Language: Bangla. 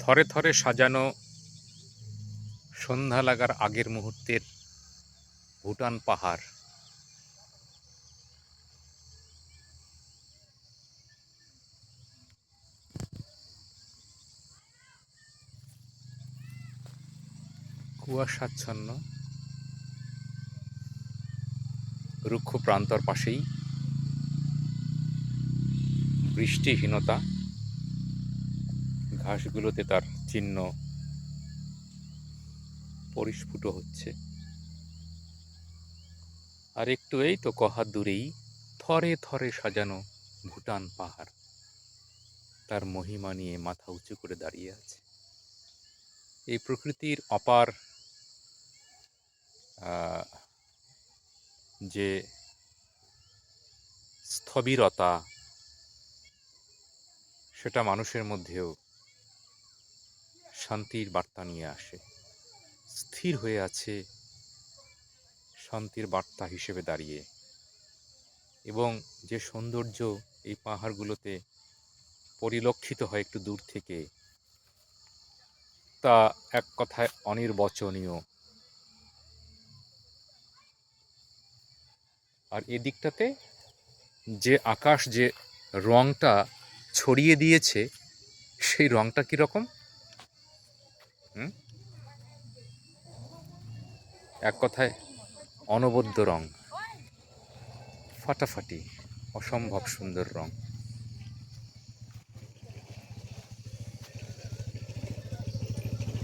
থরে থরে সাজানো সন্ধ্যা লাগার আগের মুহূর্তের ভুটান পাহাড়। কুয়াশাচ্ছন্ন। রুক্ষ প্রান্তর পাশেই বৃষ্টিহীনতা। ঘাসগুলোতে তার চিহ্ন পরিস্ফুট হচ্ছে। আর একটু এই তো কহার দূরেই থরে থরে সাজানো ভুটান পাহাড়। তার মহিমা নিয়ে মাথা উঁচু করে দাঁড়িয়ে আছে। এই প্রকৃতির অপার যে স্থবিরতা, সেটা মানুষের মধ্যেও শান্তির বার্তা নিয়ে আসে। স্থির হয়ে আছে শান্তির বার্তা হিসেবে দাঁড়িয়ে। এবং যে সৌন্দর্য এই পাহাড়গুলোতে পরিলক্ষিত হয় একটু দূর থেকে, তা এক কথায় অনির্বচনীয়। আর এদিকটাতে যে আকাশ যে রংটা ছড়িয়ে দিয়েছে, সেই রংটা কীরকম? এক কথায় অনবদ্য রং ফাটাফাটি অসম্ভব সুন্দর রং।